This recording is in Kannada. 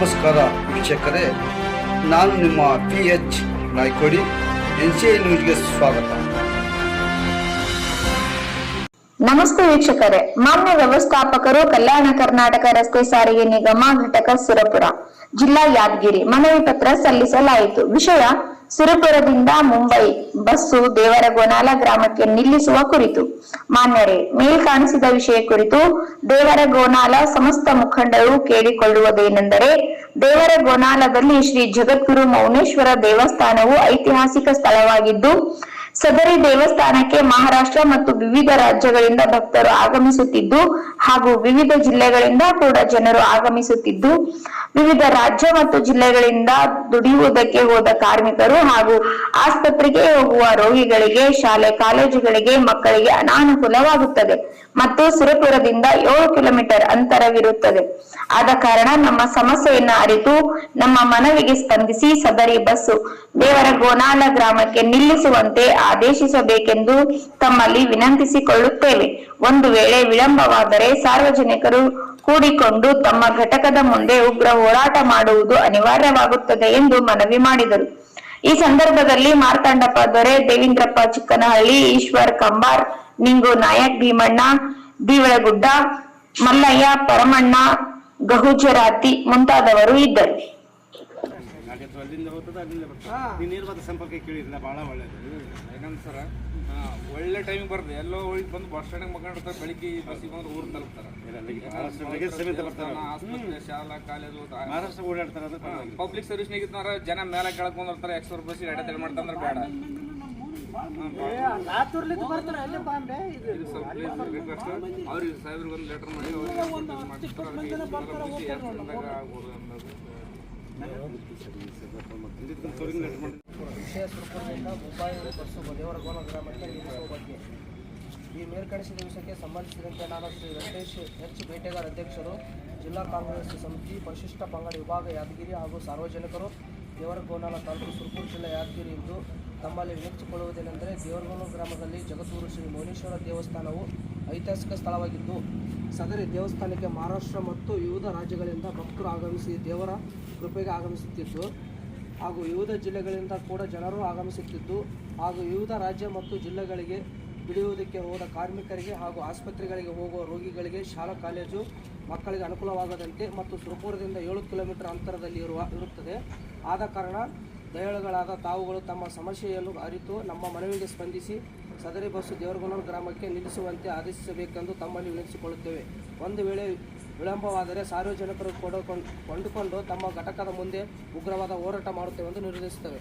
ವೀಕ್ಷಕರೇ, ನಾನು ನಿಮ್ಮ P H Naikodi N C I ನ್ಯೂಸ್ಗೆ ಸ್ವಾಗತ. ನಮಸ್ತೆ ವೀಕ್ಷಕರೇ, ಮಾನ್ಯ ವ್ಯವಸ್ಥಾಪಕರು ಕಲ್ಯಾಣ ಕರ್ನಾಟಕ ರಸ್ತೆ ಸಾರಿಗೆ ನಿಗಮ ಘಟಕ ಸುರಪುರ. ಜಿಲ್ಲಾ ಯಾದಗಿರಿ ಮನವಿ ಪತ್ರ ಸಲ್ಲಿಸಲಾಯಿತು. ವಿಷಯ ಸುರಪುರದಿಂದ ಮುಂಬೈ ಬಸ್ಸು ದೇವರಗೋನಾಲ ಗ್ರಾಮಕ್ಕೆ ನಿಲ್ಲಿಸುವ ಕುರಿತು. ಮಾನ್ಯರೇ, ಮೇಲ್ ಕಾಣಿಸಿದ ವಿಷಯ ಕುರಿತು ದೇವರಗೋನಾಲ ಸಮಸ್ತ ಮುಖಂಡರು ಕೇಳಿಕೊಳ್ಳುವುದೇನೆಂದರೆ ದೇವರಗೋನಾಲದಲ್ಲಿ ಶ್ರೀ ಜಗದ್ಗುರು ಮೌನೇಶ್ವರ ದೇವಸ್ಥಾನವು ಐತಿಹಾಸಿಕ ಸ್ಥಳವಾಗಿದ್ದು ಸದರಿ ದೇವಸ್ಥಾನಕ್ಕೆ ಮಹಾರಾಷ್ಟ್ರ ಮತ್ತು ವಿವಿಧ ರಾಜ್ಯಗಳಿಂದ ಭಕ್ತರು ಆಗಮಿಸುತ್ತಿದ್ದು ಹಾಗೂ ವಿವಿಧ ಜಿಲ್ಲೆಗಳಿಂದ ಕೂಡ ಜನರು ಆಗಮಿಸುತ್ತಿದ್ದು, ವಿವಿಧ ರಾಜ್ಯ ಮತ್ತು ಜಿಲ್ಲೆಗಳಿಂದ ದುಡಿಯುವುದಕ್ಕೆ ಹೋದ ಕಾರ್ಮಿಕರು ಹಾಗೂ ಆಸ್ಪತ್ರೆಗೆ ಹೋಗುವ ರೋಗಿಗಳಿಗೆ, ಶಾಲೆ, ಕಾಲೇಜುಗಳಿಗೆ ಮಕ್ಕಳಿಗೆ ಅನಾನುಕೂಲವಾಗುತ್ತದೆ ಮತ್ತು ಸುರಪುರದಿಂದ ಏಳು ಕಿಲೋಮೀಟರ್ ಅಂತರವಿರುತ್ತದೆ. ಆದ ಕಾರಣ ನಮ್ಮ ಸಮಸ್ಯೆಯನ್ನು ಅರಿತು ನಮ್ಮ ಮನವಿಗೆ ಸ್ಪಂದಿಸಿ ಸದರಿ ಬಸ್ಸು ದೇವರ ಗೋನಾಲ ಗ್ರಾಮಕ್ಕೆ ನಿಲ್ಲಿಸುವಂತೆ ಆದೇಶಿಸಬೇಕೆಂದು ತಮ್ಮಲ್ಲಿ ವಿನಂತಿಸಿಕೊಳ್ಳುತ್ತೇವೆ. ಒಂದು ವೇಳೆ ವಿಳಂಬವಾದರೆ ಸಾರ್ವಜನಿಕರು ಕೂಡಿಕೊಂಡು ತಮ್ಮ ಘಟಕದ ಮುಂದೆ ಉಗ್ರ ಹೋರಾಟ ಮಾಡುವುದು ಅನಿವಾರ್ಯವಾಗುತ್ತದೆ ಎಂದು ಮನವಿ ಮಾಡಿದರು. ಈ ಸಂದರ್ಭದಲ್ಲಿ ಮಾರ್ತಾಂಡಪ್ಪ ದೊರೆ, ದೇವೇಂದ್ರಪ್ಪ ಚಿಕ್ಕನಹಳ್ಳಿ, ಈಶ್ವರ್ ಕಂಬಾರ್, ನಿಂಗು ನಾಯಕ್ ಭೀಮಣ್ಣ ಬೀವಳಗುಡ್ಡ ಮಲ್ಲಯ್ಯ ಪರಮಣ್ಣ, ಗಹುಜರಾತಿ ಮುಂತಾದವರು ಇದ್ದರು. ನಾಗತ್ತು ಅಲ್ಲಿಂದ ಹೋಗ್ತದೆ ಅಲ್ಲಿಂದ ಬರ್ತದೆ. ಈ ನೀರು ಮತ್ತೆ ಸಂಪರ್ಕ ಕೇಳಿರಲಿಲ್ಲ ಭಾಳ ಒಳ್ಳೇದು. ಏನಂತ ಸರ್ ಒಳ್ಳೆ ಟೈಮಿಗೆ ಬರ್ತದೆ. ಎಲ್ಲೋ ಹೋಗಿ ಬಂದು ಬಸ್ ಸ್ಟ್ಯಾಂಡಿಗೆ ಮಕೊಂಡಿರ್ತಾರೆ ಬೆಳಿಗ್ಗೆ ಬಸ್ಸಿಗೆ ಬಂದ್ರೆ ಊರು ತಲುಪ್ತಾರೆ. ಆಸ್ಪತ್ರೆ ಶಾಲಾ ಕಾಲೇಜು ಮಹಾರಾಷ್ಟ್ರ ಓಡಾಡ್ತಾರೆ ಅದು ಪಬ್ಲಿಕ್ ಸರ್ವಿಸ್ ಇದ್ನಾರ ಜನ ಮೇಲೆ ಕೆಳಗೆ ಬಂದಿರ್ತಾರೆ ಎಕ್ಸ್ಪ್ರೆಸ್ ಬಸ್ ಎಡೆ ಮಾಡ್ತಂದ್ರೆ ಬೇಡ. ಅವ್ರಿಗೆ ಸಾಹೇಬ್ರಿಗೆ ಒಂದು ಲೆಟರ್ ಮಾಡಿ ಅವ್ರಿಗೆ ಮಾಡ್ತಾರೆ ವಿಷಯ ಸುರಪುರದಿಂದ ಮುಂಬೈನಲ್ಲಿ ಬಸ್ಸು ದೇವರಗೋಲ ಗ್ರಾಮಕ್ಕೆ ಬಗ್ಗೆ ಈ ಮೇಲ್ಕಣಿಸಿದ ವಿಷಯಕ್ಕೆ ಸಂಬಂಧಿಸಿದಂತೆ ನಾನು ಶ್ರೀ ವೆಂಕಟೇಶ್ ಎಚ್ ಬೇಟೆಗಾರ ಅಧ್ಯಕ್ಷರು, ಜಿಲ್ಲಾ ಕಾಂಗ್ರೆಸ್ ಸಮಿತಿ ಪರಿಶಿಷ್ಟ ಪಂಗಡ ವಿಭಾಗ ಯಾದಗಿರಿ ಹಾಗೂ ಸಾರ್ವಜನಿಕರು ದೇವರಗೋನಾಲ ತಾಲೂಕು ಸುರ್ಪುರ್ ಜಿಲ್ಲೆ ಯಾದಗಿರಿ ಎಂದು ತಮ್ಮಲ್ಲಿ ವಿನಂತಿಸಿಕೊಳ್ಳುವುದೇನೆಂದರೆ ದೇವರಗೋನ ಗ್ರಾಮದಲ್ಲಿ ಜಗದ್ಗುರು ಶ್ರೀ ಮೌನೇಶ್ವರ ದೇವಸ್ಥಾನವು ಐತಿಹಾಸಿಕ ಸ್ಥಳವಾಗಿದ್ದು ಸದರಿ ದೇವಸ್ಥಾನಕ್ಕೆ ಮಹಾರಾಷ್ಟ್ರ ಮತ್ತು ವಿವಿಧ ರಾಜ್ಯಗಳಿಂದ ಭಕ್ತರು ಆಗಮಿಸಿ ದೇವರ ಕೃಪೆಗೆ ಆಗಮಿಸುತ್ತಿದ್ದು, ಹಾಗೂ ವಿವಿಧ ಜಿಲ್ಲೆಗಳಿಂದ ಕೂಡ ಜನರು ಆಗಮಿಸುತ್ತಿದ್ದು, ಹಾಗೂ ವಿವಿಧ ರಾಜ್ಯ ಮತ್ತು ಜಿಲ್ಲೆಗಳಿಗೆ ಬಿಡಿಯುವುದಕ್ಕೆ ಹೋದ ಕಾರ್ಮಿಕರಿಗೆ ಹಾಗೂ ಆಸ್ಪತ್ರೆಗಳಿಗೆ ಹೋಗುವ ರೋಗಿಗಳಿಗೆ ಶಾಲಾ, ಕಾಲೇಜು ಮಕ್ಕಳಿಗೆ ಅನುಕೂಲವಾಗದಂತೆ ಮತ್ತು ಸುರಪುರದಿಂದ ಏಳು ಕಿಲೋಮೀಟರ್ ಅಂತರದಲ್ಲಿ ಇರುವ ಇರುತ್ತದೆ. ಆದ ಕಾರಣ ದಯಾಳುಗಳಾದ ತಾವುಗಳು ತಮ್ಮ ಸಮಸ್ಯೆಯನ್ನು ಅರಿತು ನಮ್ಮ ಮನವಿಗೆ ಸ್ಪಂದಿಸಿ ಸದರಿ ಬಸ್ಸು ದೇವರಗೊಂಡ ಗ್ರಾಮಕ್ಕೆ ನಿಲ್ಲಿಸುವಂತೆ ಆದೇಶಿಸಬೇಕೆಂದು ತಮ್ಮಲ್ಲಿ ವಿನಂತಿಸಿಕೊಳ್ಳುತ್ತೇವೆ. ಒಂದು ವೇಳೆ ವಿಳಂಬವಾದರೆ ಸಾರ್ವಜನಿಕರು ಕೊಂಡುಕೊಂಡು ಕೊಂಡುಕೊಂಡು ತಮ್ಮ ಘಟಕದ ಮುಂದೆ ಉಗ್ರವಾದ ಹೋರಾಟ ಮಾಡುತ್ತೇವೆ ಎಂದು ನಿರ್ದೇಶಿಸುತ್ತೇವೆ